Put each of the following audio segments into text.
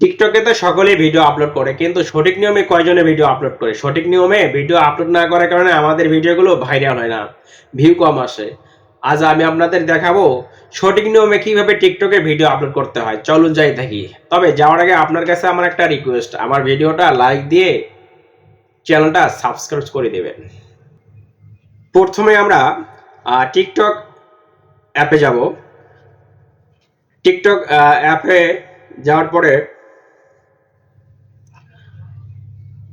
টিকটকে তো সকলেই ভিডিও আপলোড করে, কিন্তু সঠিক নিয়মে কয়জনে ভিডিও আপলোড করে? সঠিক নিয়মে ভিডিও আপলোড না করার কারণে আমাদের ভিডিওগুলো ভাইরাল হয় না ভিউ কম আসে। আজ আমি আপনাদের দেখাবো সঠিক নিয়মে কীভাবে টিকটকে ভিডিও আপলোড করতে হয়। চলুন যাই থাকি তবে যাওয়ার আগে আপনার কাছে আমার একটা রিকোয়েস্ট আমার ভিডিওটা লাইক দিয়ে চ্যানেলটা সাবস্ক্রাইব করে দেবেন। প্রথমে আমরা টিকটক অ্যাপে যাব। টিকটক অ্যাপে যাওয়ার পরে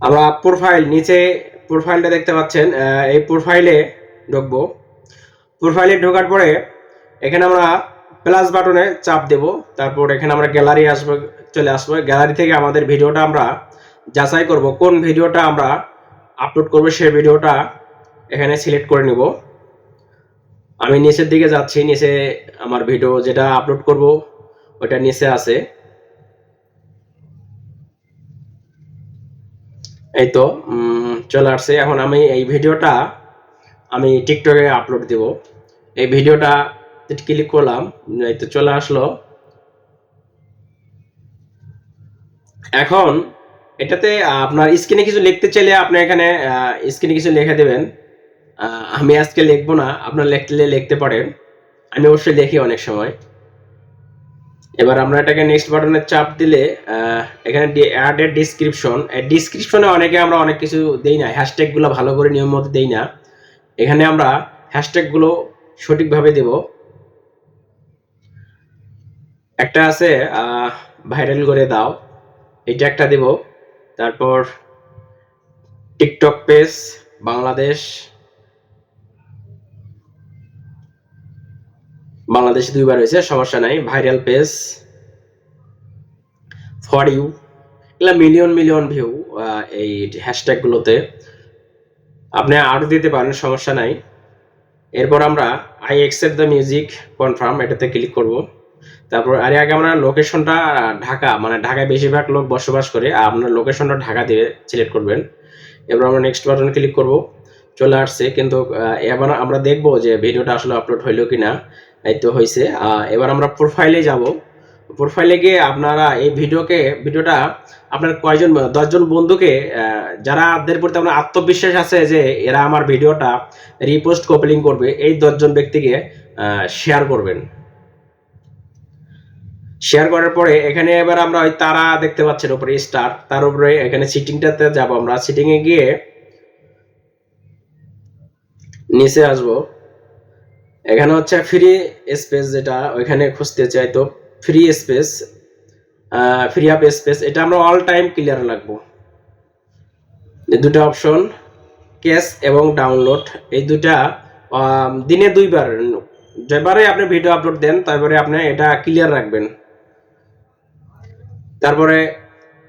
আমরা প্রোফাইল নিচে প্রোফাইলটা দেখতে পাচ্ছেন এই প্রোফাইলে ঢুকবো। প্রোফাইলে ঢোকার পরে এখানে আমরা প্লাস বাটনে চাপ দেব, তারপর এখানে আমরা গ্যালারি আসব, চলে আসব। গ্যালারি থেকে আমাদের ভিডিওটা আমরা যাচাই করব, কোন ভিডিওটা আমরা আপলোড করব সেই ভিডিওটা এখানে সিলেক্ট করে নিব। আমি নিচের দিকে যাচ্ছি, নিচে আমার ভিডিও যেটা আপলোড করব, ওটা নিচে আছে। এই তো চলে আসছে। এখন আমি এই ভিডিওটা আমি টিকটকে আপলোড দিব। এই ভিডিওটা ক্লিক করলাম এই তো চলে আসলো। এখন এটাতে আপনার স্ক্রিনে কিছু লিখতে চাইলে আপনি এখানে স্ক্রিনে কিছু লিখে দেবেন। আমি আজকে লিখব না, আপনার লিখলে লিখতে পারেন। আমি অবশ্যই লিখি অনেক সময়। এবার আমরা এটাকে নেক্সট বাটনে চাপ দিলে এখানে অ্যাড ডিসক্রিপশন ডিসক্রিপশনে অনেকে আমরা অনেক কিছু দেই না হ্যাশট্যাগগুলো ভালো করে নিয়ম মতো দেই না। এখানে আমরা হ্যাশট্যাগগুলো সঠিকভাবে দেব। একটা আছে ভাইরাল করে দাও। এটা একটা দেব। তারপর টিকটক পেজ বাংলাদেশ। বাংলাদেশ দুইবার হয়েছে, সমস্যা নাই। ভাইরাল পেজ ফর ইউ এগুলা মিলিয়ন মিলিয়ন ভিউ এই হ্যাশট্যাগ গুলোতে। আপনি আরও দিতে পারেন, সমস্যা নাই। এরপর আমরা I accept the music confirm এটাতে ক্লিক করব। তারপর, আরে আগে আমরা লোকেশনটা ঢাকা মানে ঢাকায় বেশিরভাগ লোক বসবাস করে, আর আপনার লোকেশনটা ঢাকা দিয়ে সিলেক্ট করবেন। এবার আমরা নেক্সট বাটন ক্লিক করব। চলে আসছে, কিন্তু এবার আমরা দেখব যে ভিডিওটা আসলে আপলোড হইল কিনা, এই তো হয়েছে এবার আমরা প্রোফাইলে যাব। প্রোফাইলে গিয়ে আপনারা এই ভিডিওকে, ভিডিওটা আপনার কয়জন দশজন বন্ধুকে যারাদের প্রতি আপনার আত্মবিশ্বাস আছে যে এরা আমার ভিডিওটা রিপোস্ট কপলিং করবে, এই দশজন ব্যক্তিকে শেয়ার করবেন। শেয়ার করার পরে এখানে এবার আমরা ওই তারা দেখতে পাচ্ছেন, উপরে স্টার তার উপরে এখানে সিটিংটাতে যাব আমরা। সিটিংয়ে গিয়ে নিচে আসব। এখানে হচ্ছে ফ্রি স্পেস যেটা, ওইখানে খুঁজতে চাই তো। Free space free up space এটা আমরা অল টাইম ক্লিয়ার রাখব। দুটো অপশন ক্যাশ এবং ডাউনলোড এই দুটা দিনে দুইবার, যেবারে আপনি ভিডিও আপলোড দেন, তারপরে আপনি এটা ক্লিয়ার রাখবেন। তারপরে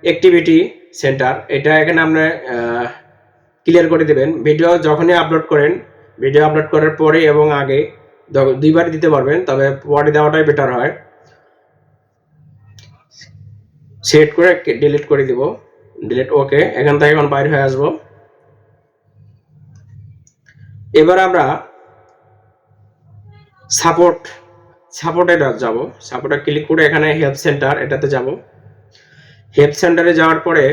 অ্যাক্টিভিটি সেন্টার এটা এখানে আপনি ক্লিয়ার করে দেবেন। ভিডিও যখনই আপলোড করেন ভিডিও আপলোড করার পরে এবং আগে দুইবার দিতে পারবেন, তবে পরে দেওয়াটাই বেটার হয়। সেট করে ডিলিট করে দিব। ডিলিট ওকে এখান থেকে এখন বাইরে হয়ে আসব। এবার আমরা সাপোর্ট সাপোর্টে যাব। সাপোর্টে ক্লিক করে এখানে হেল্প সেন্টার এটাতে যাব। হেল্প সেন্টারে যাওয়ার পরে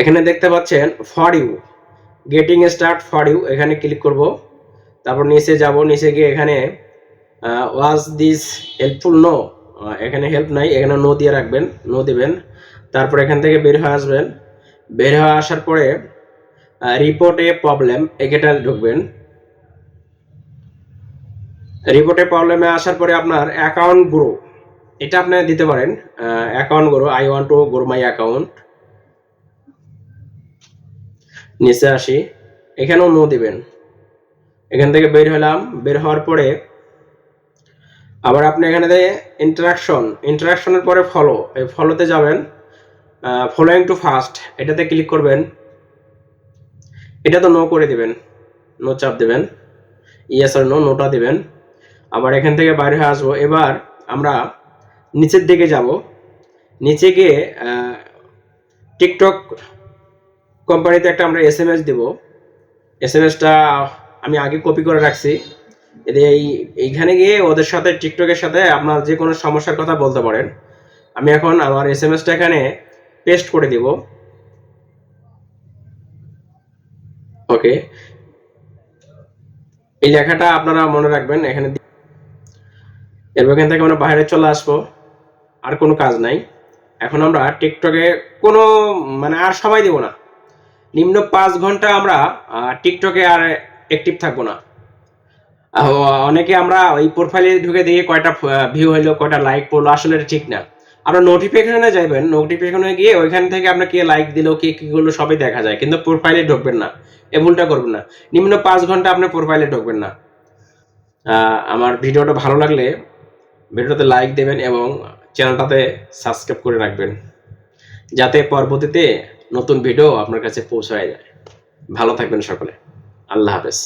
এখানে দেখতে পাচ্ছেন for you getting start for you এখানে ক্লিক করব। তারপর নিচে যাব, নিচে গিয়ে এখানে ওয়াজ দিস হেল্পফুল নো এখানে হেল্প নাই, এখানে নো দিয়ে রাখবেন নো দিবেন। তারপর এখান থেকে বের হয়ে আসবেন। বের হয়ে আসার পরে রিপোর্ট এ প্রবলেম এখানে ঢুকবেন। রিপোর্টে প্রবলেমে আসার পরে আপনার অ্যাকাউন্ট গ্রো এটা আপনি দিতে পারেন। Account grow I want to grow my account নিচে আসি। এখানেও নো দিবেন। এখান থেকে বের হলাম। বের হওয়ার পরে আবার আপনি এখানে ইন্টারাকশন ইন্টারাকশনের পরে ফলো এই ফলোতে যাবেন। ফলোয়িং টু ফাস্ট এটাতে ক্লিক করবেন। এটা তো নো করে দিবেন। নো চাপ দেবেন। ইয়েস আর নো নোটা দিবেন। আবার এখান থেকে বাইরে হয়ে আসব। এবার আমরা নিচের দিকে যাব। নিচে গিয়ে টিকটক কোম্পানিতে একটা আমরা এস এম এস দেবো। এস এম এসটা আমি আগে কপি করে রাখছি। এই, এইখানে গিয়ে ওদের সাথে টিকটকের সাথে আপনার যে কোনো সমস্যার কথা বলতে পারেন। আমি এখন আমার এস এম এসটা এখানে পেস্ট করে দিব। ওকে এই লেখাটা আপনারা মনে রাখবেন, এখানে এরপর এখান থেকে আমরা বাইরে চলে আসব। আর কোনো কাজ নাই। এখন আমরা টিকটকে কোনো মানে আর সময় দেব না। নিম্ন পাঁচ ঘণ্টা আমরা টিকটকে আর অ্যাক্টিভ থাকব না। অনেকে আমরা ওই প্রোফাইলে ঢুকে দিয়ে কয়টা ভিউ হইল, কয়টা লাইক পড়ল, আসলে ঠিক না। আপনার নোটিফিকেশনে যাবেন নোটিফিকেশনে গিয়ে ওইখান থেকে আপনার কে লাইক দিল, কে কি করল, সবই দেখা যায়, কিন্তু প্রোফাইলে ঢুকবেন না। এ ভুলটা করবেন না। নিম্ন পাঁচ ঘণ্টা আপনি প্রোফাইলে ঢুকবেন না। আমার ভিডিওটা ভালো লাগলে ভিডিওতে লাইক দেবেন এবং চ্যানেলটাতে সাবস্ক্রাইব করে রাখবেন। যাতে পরবর্তীতে নতুন ভিডিও আপনার কাছে পৌঁছায় যায়। ভালো থাকবেন সকলে। আল্লাহ হাফেজ।